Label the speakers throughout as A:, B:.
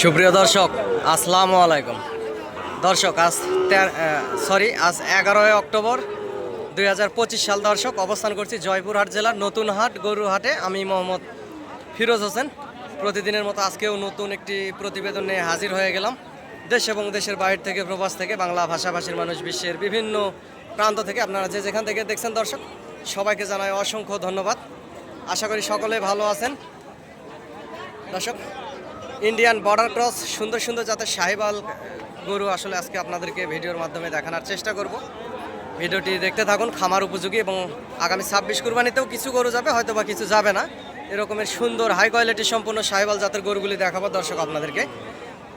A: সুপ্রিয় দর্শক, আসসালামু আলাইকুম। দর্শক, আজ সরি আজ এগারোই অক্টোবর দু হাজার পঁচিশ সাল দর্শক, অবস্থান করছি জয়পুরহাট জেলার নতুন হাট গরু হাটে আমি মোহাম্মদ ফিরোজ হোসেন। প্রতিদিনের মতো আজকেও নতুন একটি প্রতিবেদন নিয়ে হাজির হয়ে গেলাম। দেশ এবং দেশের বাইরে থেকে, প্রবাস থেকে, বাংলা ভাষাভাষীর মানুষ, বিশ্বের বিভিন্ন প্রান্ত থেকে আপনারা যে যেখান থেকে দেখছেন দর্শক, সবাইকে জানাই অসংখ্য ধন্যবাদ। আশা করি সকলে ভালো আছেন। দর্শক ইন্ডিয়ান বর্ডার ক্রস, সুন্দর সুন্দর জাতের সাহিবাল গরু আসলে আজকে আপনাদেরকে ভিডিওর মাধ্যমে দেখানোর চেষ্টা করব। ভিডিওটি দেখতে থাকুন, খামার উপযোগী এবং আগামী ছাব্বিশ কুরবানিতেও কিছু গরু যাবে হয়তো বা কিছু যাবে না। এরকমের সুন্দর হাই কোয়ালিটি সম্পূর্ণ সাহিবাল জাতের গরুগুলি দেখাবো দর্শক আপনাদেরকে।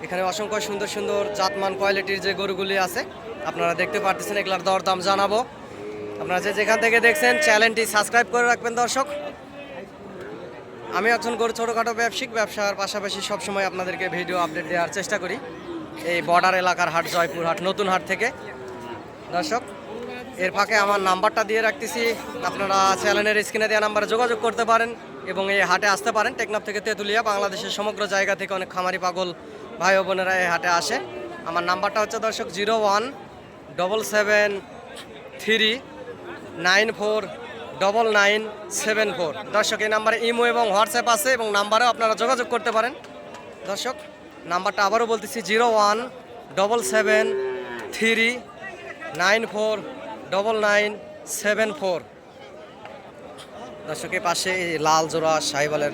A: এখানে অসংখ্য সুন্দর সুন্দর জাতমান কোয়ালিটির যে গরুগুলি আছে, আপনারা দেখতে পারতেছেন, এগুলার দরদাম জানাব। আপনারা যে যেখান থেকে দেখছেন চ্যানেলটি সাবস্ক্রাইব করে রাখবেন দর্শক। আমি একজন গরু ছোটোখাটো ব্যবসায়িক ব্যবসার পাশাপাশি সবসময় আপনাদেরকে ভিডিও আপডেট দেওয়ার চেষ্টা করি। এই বর্ডার এলাকার হাট, জয়পুর হাট, নতুন হাট থেকে। দর্শক, এর ফাঁকে আমার নাম্বারটা দিয়ে রাখতেছি। আপনারা চ্যানেলের স্ক্রিনে দেওয়া নাম্বারে যোগাযোগ করতে পারেন এবং এই হাটে আসতে পারেন। টেকনাফ থেকে তেঁতুলিয়া, বাংলাদেশের সমগ্র জায়গা থেকে অনেক খামারি পাগল ভাই বোনেরা এই হাটে আসে। আমার নাম্বারটা হচ্ছে দর্শক zero one double seven three nine four double nine seven four দর্শক, এই নাম্বারে ইমো এবং হোয়াটসঅ্যাপ আছে এবং নাম্বারেও আপনারা যোগাযোগ করতে পারেন। দর্শক, নাম্বারটা আবারও বলতেছি zero one double seven three nine four double nine seven four দর্শকের পাশে এই লাল জোড়া সাহিবালের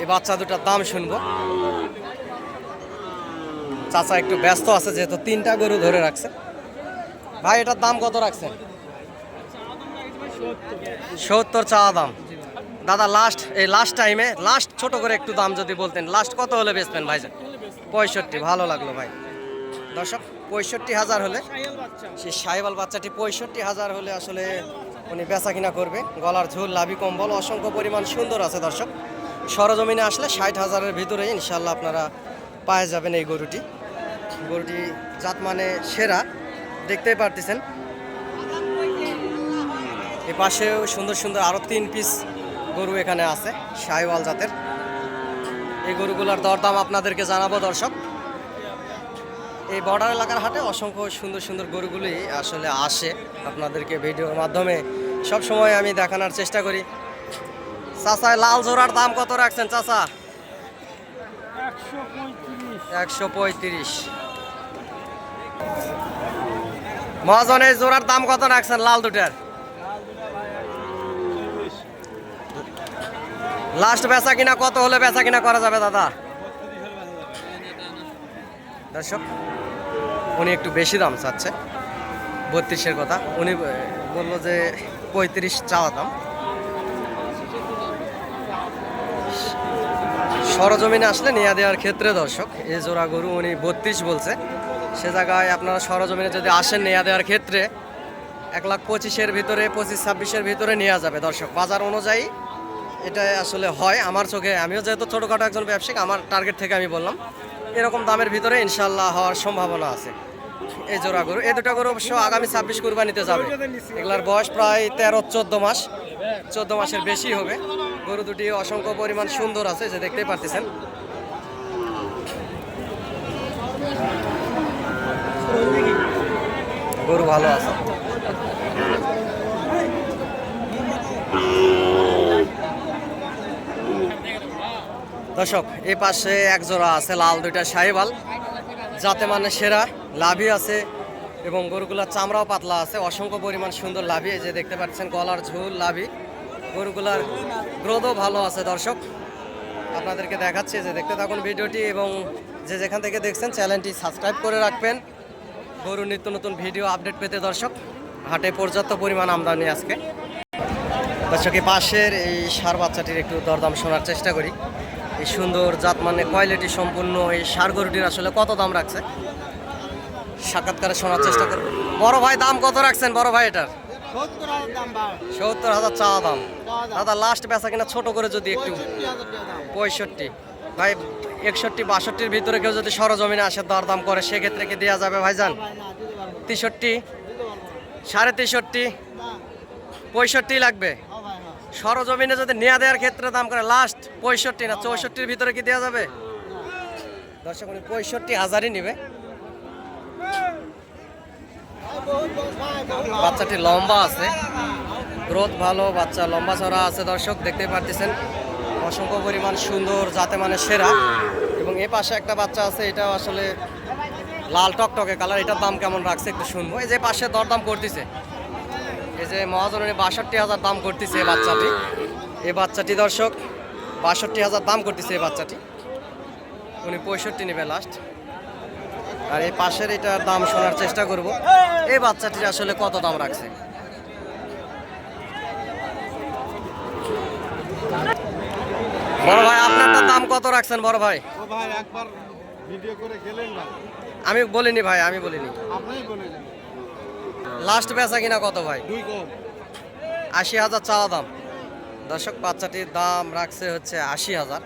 A: এই বাচ্চা দুটার দাম শুনব। চাচা একটু ব্যস্ত আছে, যেহেতু তিনটা গরু ধরে রাখছে। ভাই, এটার দাম কত রাখছেন? সত্তর চাওয়া দাম। দাদা লাস্ট এই লাস্ট টাইমে লাস্ট ছোট করে একটু দাম যদি বলতেন লাস্ট কত হলে বেচবেন ভাইজান? পঁয়ষট্টি, ভালো লাগল ভাই। দর্শক, পঁয়ষট্টি হাজার হলে সেই সাইবাল বাচ্চাটি পঁয়ষট্টি হাজার হলে আসলে উনি বেচা কিনা করবে। গলার ঝোল, লাভি কম্বল, অসংখ্য পরিমাণ সুন্দর আছে দর্শক। সরজমিনে আসলে ষাট হাজারের ভিতরে ইনশাল্লাহ আপনারা পায়ে যাবেন এই গরুটি। গরুটি জাত মানে সেরা, দেখতেই পারতেছেন। এ পাশেও সুন্দর সুন্দর আরও তিন পিস গরু এখানে আছে, শাহিওয়াল জাতের। এই গরুগুলোর দরদাম আপনাদেরকে জানাব দর্শক। এই বর্ডার এলাকার হাটে অসংখ্য সুন্দর সুন্দর গরুগুলি আসলে আসে। আপনাদেরকে ভিডিওর মাধ্যমে সব সময় আমি দেখানোর চেষ্টা করি। চাচায় লাল জোড়ার দাম কত রাখছেন চাচা? একশো পঁয়ত্রিশ। মহাজন এই জোড়ার দাম কত রাখছেন লাল দুটার? লাস্ট বেচা কিনা কত হলে বেচা কিনা করা যাবে, দাদা? দর্শক, উনি একটু বেশি দাম চাচ্ছে। বত্রিশের কথা। উনি বলল যে পঁয়ত্রিশ চাওয়া দাম। সরজমিনে আসলে নিয়ে দেওয়ার ক্ষেত্রে দর্শক, এই জোড়া গরু উনি বত্রিশ বলছে। সে জায়গায় আপনারা সরজমিনে যদি আসেন নেওয়া দেওয়ার ক্ষেত্রে, এক লাখ পঁচিশের ভিতরে, পঁচিশ ছাব্বিশের ভিতরে নেওয়া যাবে দর্শক। বাজার অনুযায়ী এটা আসলে হয় আমার চোখে। আমিও যেহেতু ছোটোখাটো একজন ব্যবসায়িক, আমার টার্গেট থেকে আমি বললাম, এরকম দামের ভিতরে ইনশাল্লাহ হওয়ার সম্ভাবনা আছে। এই জোড়া গরু, এই দুটা গরু অবশ্য আগামী ছাব্বিশ কুরবানিতে যাবে। এগুলার বয়স প্রায় তেরো, চোদ্দ মাস। চোদ্দ মাসের বেশি হবে। গরু দুটি অসংখ্য পরিমাণ সুন্দর আছে, যে দেখতেই পারতেছেন। গরু ভালো আছে। দর্শক এই পাশে এক জোড়া আছে লাল, দুইটা সাহিবাল যাতে মানে সেরা লাভি আছে এবং গরুগুলার চামড়াও পাতলা আছে। অসংখ্য পরিমাণ সুন্দর লাভি এই যে দেখতে পাচ্ছেন গলার ঝুল লাভি গরুগুলার গ্রোথও ভালো আছে দর্শক। আপনাদেরকে দেখাচ্ছি যে দেখতে থাকুন ভিডিওটি এবং যে যেখান থেকে দেখছেন, চ্যানেলটি সাবস্ক্রাইব করে রাখবেন। গরু নিত্য নতুন ভিডিও আপডেট পেতে দর্শক, হাটে পর্যাপ্ত পরিমাণ আমদানি আজকে। দর্শক পাশের এই সার বাচ্চাটির একটু দরদাম শোনার চেষ্টা করি। এই সুন্দর জাত মানে কোয়ালিটি সম্পূর্ণ এই সার গরুটির আসলে কত দাম রাখছে? সাক্ষাৎকারে শোনার চেষ্টা করব। বড় ভাই, দাম কত রাখছেন বড় ভাই এটার? সত্তর হাজার চাওয়া দাম। দাদা লাস্ট বেচা কিনা ছোট করে যদি একটু পঁয়ষট্টি। ভাই, একষট্টি, বাষট্টির ভিতরে কেউ যদি সরজমিনে আসে দরদাম করে, সেক্ষেত্রে কি দেওয়া যাবে ভাইজান? তেষট্টি, সাড়ে তেষট্টি, পঁয়ষট্টি লাগবে। সরজমিনে যদি নেওয়া দেওয়ার ক্ষেত্রে দাম করে লাস্ট পঁয়ষট্টি না, চৌষট্টির ভিতরে কি দেওয়া যাবে? দর্শক, উনি পঁয়ষট্টি হাজারই নেবে। বাচ্চাটি লম্বা আছে। গ্রোথ ভালো, বাচ্চা লম্বা চড়া আছে দর্শক দেখতে পারতেছেন। অসংখ্য পরিমাণ সুন্দর, যাতে মানে সেরা। এবং এ পাশে একটা বাচ্চা আছে এটা আসলে লাল টকটকে কালার এটার দাম কেমন রাখছে একটু শুনব। এই যে পাশে দরদাম করতেছে। এই যে মহাজনের বাষট্টি হাজার দাম করতেছে এই বাচ্চাটি। এই বাচ্চাটি দর্শক বাষট্টি হাজার দাম করতেছে এই বাচ্চাটি। উনি পঁয়ষট্টি নেবে লাস্ট আর এই পাশের এটার দাম শোনার চেষ্টা করব। এই বাচ্চাটির আসলে কত দাম রাখছে? বড় ভাই আপনারটা দাম কত রাখছেন বড় ভাই?
B: ও ভাই একবার ভিডিও করে গেলেন
A: আমি বলিনি ভাই আমি বলিনি।
B: আপনিই বলে
A: লাস্ট বেচা কিনা কত ভাই?
B: দুই কম।
A: আশি হাজার চাওয়া দাম। দর্শক বাচ্চাটির দাম রাখছে হচ্ছে আশি হাজার।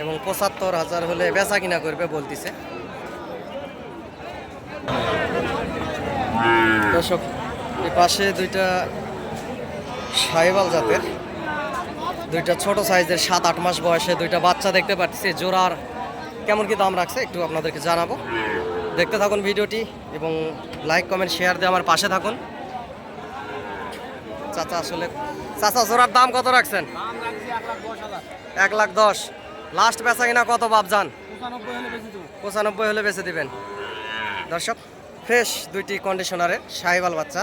A: এবং পঁচাত্তর হাজার হলে বেচা কিনা করবে বলতিছে। দর্শক এই পাশে দুইটা সাইবাল জাতের। দুইটা ছোট সাইজের সাত আট মাস বয়সে দুইটা বাচ্চা দেখতে পাচ্ছি। জোড়ার কেমন কি দাম রাখছে একটু আপনাদেরকে জানাব। দেখতে থাকুন ভিডিওটি এবং লাইক, কমেন্ট, শেয়ার দিয়ে আমার পাশে থাকুন। চাচা আসলে, চাচা জোড়ার দাম কত রাখছেন?
B: এক লাখ দশ।
A: লাস্ট বেচা কিনা কত
B: বেশি দেবো
A: পঁচানব্বই হলে বেচে দিবেন। দর্শক ফ্রেশ দুইটি কন্ডিশনারের সাহেবাল বাচ্চা।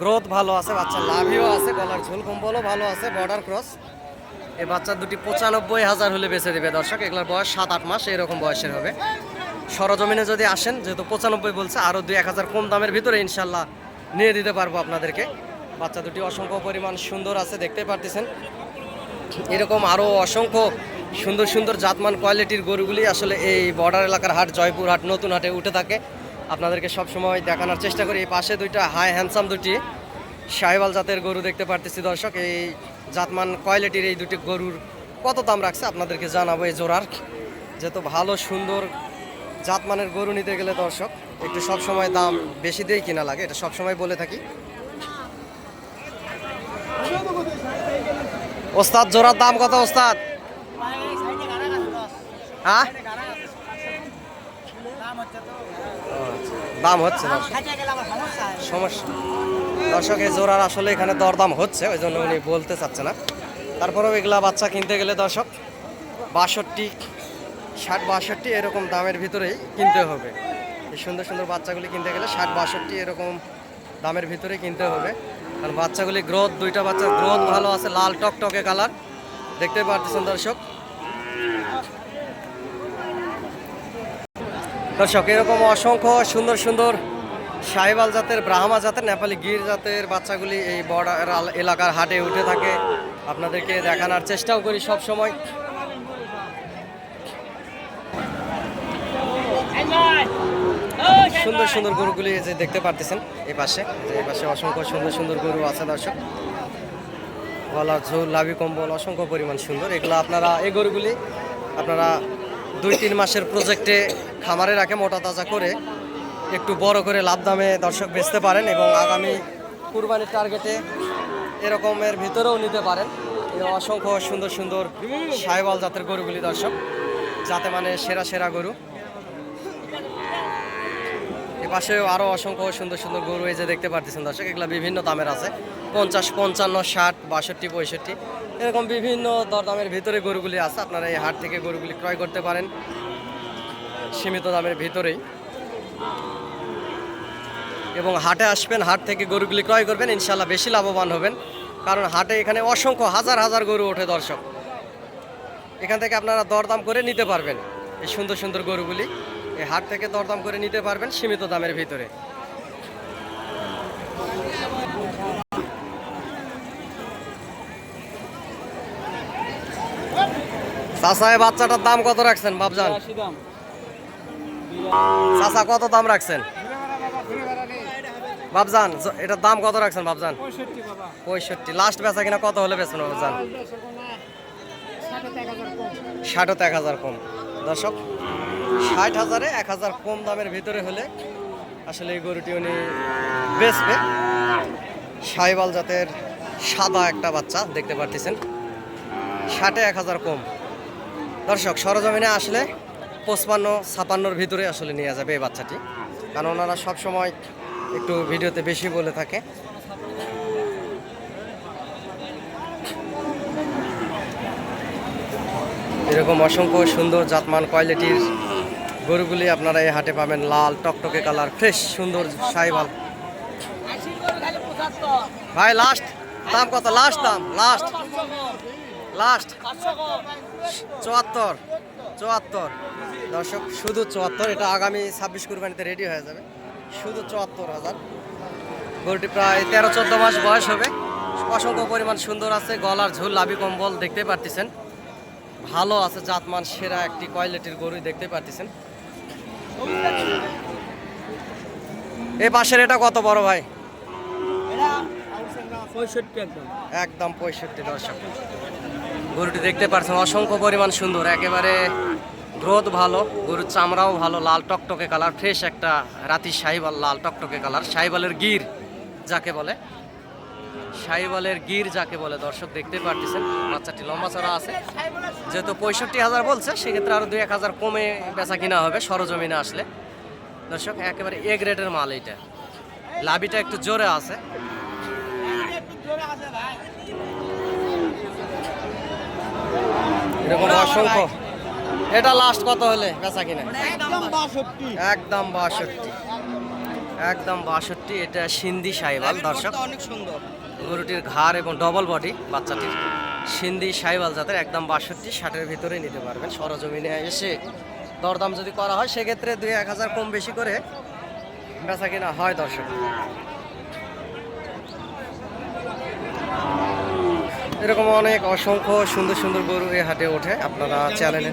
A: গ্রোথ ভালো আছে, বাচ্চা লাভিও আছে, গলার ঝোল কম্বলও ভালো আছে বর্ডার ক্রস এই বাচ্চা দুটি পঁচানব্বই হাজার হলে বেচে দিবে দর্শক, এগুলোর বয়স সাত আট মাস, এরকম বয়সের হবে। সরজমিনে যদি আসেন, যেহেতু পঁচানব্বই বলছে আরও দুই এক হাজার কম দামের ভিতরে ইনশাল্লাহ নিয়ে দিতে পারব আপনাদেরকে। বাচ্চা দুটি অসংখ্য পরিমাণ সুন্দর আছে দেখতে পারতেছেন। এরকম আরও অসংখ্য সুন্দর সুন্দর জাতমান কোয়ালিটির গরুগুলি আসলে এই বর্ডার এলাকার হাট, জয়পুর হাট, নতুন হাটে উঠে থাকে। আপনাদেরকে সবসময় দেখানোর চেষ্টা করি। এই পাশে দুইটা হাই হ্যান্ডসাম দুটি সাহেবাল জাতের গরু দেখতে পারতেছি দর্শক। এই জাতমান কোয়ালিটির এই দুটি গরুর কত দাম রাখছে আপনাদেরকে জানাব এই জোড়ার। যেহেতু ভালো সুন্দর জাতমানের গরু নিতে গেলে দর্শক, একটু সবসময় দাম বেশি দিয়েই কিনা লাগে, এটা সবসময় বলে থাকি। ওস্তাদ, জোড়ার দাম কত ওস্তাদ? হ্যাঁ? দাম হচ্ছে না। সমস্যা। দর্শক, এই জোড়ার আসলে এখানে দরদাম হচ্ছে, ওই জন্য উনি বলতে চাচ্ছে না। তারপরেও এগুলা বাচ্চা কিনতে গেলে দর্শক, বাষট্টি ষাট বাষট্টি এরকম দামের ভিতরেই কিনতে হবে। এই সুন্দর সুন্দর বাচ্চাগুলি কিনতে গেলে ষাট বাষট্টি এরকম দামের ভিতরে কিনতে হবে। কারণ বাচ্চাগুলি গ্রোথ, দুইটা বাচ্চার গ্রোথ ভালো আছে, লাল টকটকে কালার। দেখতে পারতেছেন দর্শক। দর্শক, এরকম অসংখ্য সুন্দর সুন্দর সাহেবাল জাতের, ব্রাহ্মা জাতের, নেপালি গির জাতের বাচ্চাগুলি এই বর্ডার এলাকার হাটে উঠে থাকে। আপনাদেরকে দেখানোর চেষ্টাও করি সব সময় সুন্দর সুন্দর গরুগুলি যে দেখতে পারতেছেন এই পাশে এই পাশে অসংখ্য সুন্দর সুন্দর গরু আছে দর্শক। গলার ঝোল, লাভি কম্বল, অসংখ্য পরিমাণ সুন্দর। এগুলো আপনারা, এই গরুগুলি আপনারা দুই তিন মাসের প্রজেক্টে খামারে রাখে, মোটা তাজা করে একটু বড় করে লাভ দামে দর্শক বেচতে পারেন এবং আগামী কুরবানির টার্গেটে এরকমের ভিতরেও নিতে পারেন। অসংখ্য সুন্দর সুন্দর সাহেবাল জাতের গরুগুলি দর্শক, যাতে মানে সেরা সেরা গরু। এ পাশেও আরও অসংখ্য সুন্দর সুন্দর গরু এই যে দেখতে পারতেছেন দর্শক, এগুলো বিভিন্ন দামের আছে। পঞ্চাশ, পঞ্চান্ন, ষাট, বাষট্টি, পঁয়ষট্টি। এরকম বিভিন্ন দরদামের ভিতরে গরুগুলি আছে। আপনারা এই হাট থেকে গরুগুলি ক্রয় করতে পারেন সীমিত দামের ভিতরেই। এবং হাটে আসবেন, হাট থেকে গরুগুলি ক্রয় করবেন ইনশাল্লাহ বেশি লাভবান হবেন। কারণ হাটে এখানে অসংখ্য হাজার হাজার গরু ওঠে দর্শক। এখান থেকে আপনারা দরদাম করে নিতে পারবেন এই সুন্দর সুন্দর গরুগুলি। এই হাট থেকে দরদাম করে নিতে পারবেন সীমিত দামের ভিতরে। চাষা এই বাচ্চাটার দাম কত রাখছেন বাবজান চাষা কত দাম রাখছেন? বাবজান এটার দাম কত রাখছেন বাবজান
B: পঁয়ষট্টি
A: পঁয়ষট্টি। লাস্ট বেচা কিনা কত হলে বেচবেন বাবজান ষাটতে এক হাজার কম। দর্শক ষাট হাজারে, এক হাজার কম দামের ভিতরে হলে আসলে এই গরুটি উনি বেচবে। সাইবাল জাতের সাদা একটা বাচ্চা, দেখতে পারতেছেন। ষাটে এক হাজার কম। দর্শক, সরজমিনে আসলে পঁচপান্ন, ছাপান্নর ভিতরে আসলে নিয়ে যাবে এই বাচ্চাটি। কারণ ওনারা সবসময় একটু ভিডিওতে বেশি বলে থাকে। এরকম অসংখ্য সুন্দর জাতমান কোয়ালিটির গরুগুলি আপনারা এই হাটে পাবেন লাল, টকটকে কালার ফ্রেশ সুন্দর, সাইবাল। ভাই লাস্ট দাম কত? লাস্ট দাম লাস্ট লাস্ট চুয়াত্তর চুয়াত্তর। দর্শক, শুধু চুয়াত্তর, এটা আগামী ছাব্বিশ কুরবানিতে রেডি হয়ে যাবে। শুধু চুয়াত্তর হাজার। গরুটি প্রায় তেরো, চোদ্দ মাস বয়স হবে। অসংখ্য পরিমাণ সুন্দর আছে, গলার ঝুল, লাভি কম্বল দেখতে পারতেছেন। ভালো আছে জাতমান সেরা একটি কোয়ালিটির গরু দেখতে পারতেছেন। এই পাশের এটা কত বড় ভাই?
B: একদম।
A: পঁয়ষট্টি দর্শক। গরুটি দেখতে পাচ্ছেন অসংখ্য পরিমাণ সুন্দর। একেবারে গ্রোথ ভালো গরুর চামড়াও ভালো লাল টকটকে কালার ফ্রেশ একটা রাতি সাইবাল লাল টকটকে কালার সাইবালের গির যাকে বলে। সাইবালের গির যাকে বলে দর্শক দেখতে পারতেছেন বাচ্চাটি লম্বা চড়া আছে। যেহেতু পঁয়ষট্টি হাজার বলছে সেক্ষেত্রে আরও দুই এক হাজার কমে বেচা কিনা হবে সরজমিনে আসলে। দর্শক একেবারে এ গ্রেডের মাল এইটা। লাভিটা একটু জোরে আছে। এরকম অসংখ্য। এটা লাস্ট কত হলে বেচা কিনা?
B: একদম বাষট্টি।
A: একদম বাষট্টি। একদম বাষট্টি এটা সিন্ধি সাইবাল দর্শক।
B: অনেক সুন্দর।
A: গরুটির ঘাড় এবং ডবল বডি বাচ্চাটির সিন্ধি সাইবাল জাতের একদম বাষট্টি ষাটের ভিতরে নিতে পারবেন। সরজমিনে এসে দরদাম যদি করা হয় সেক্ষেত্রে দুই এক হাজার কম বেশি করে বেচা কিনা হয় দর্শক। এরকম অনেক অসংখ্য সুন্দর সুন্দর গরু এ হাটে ওঠে। আপনারা চ্যানেলে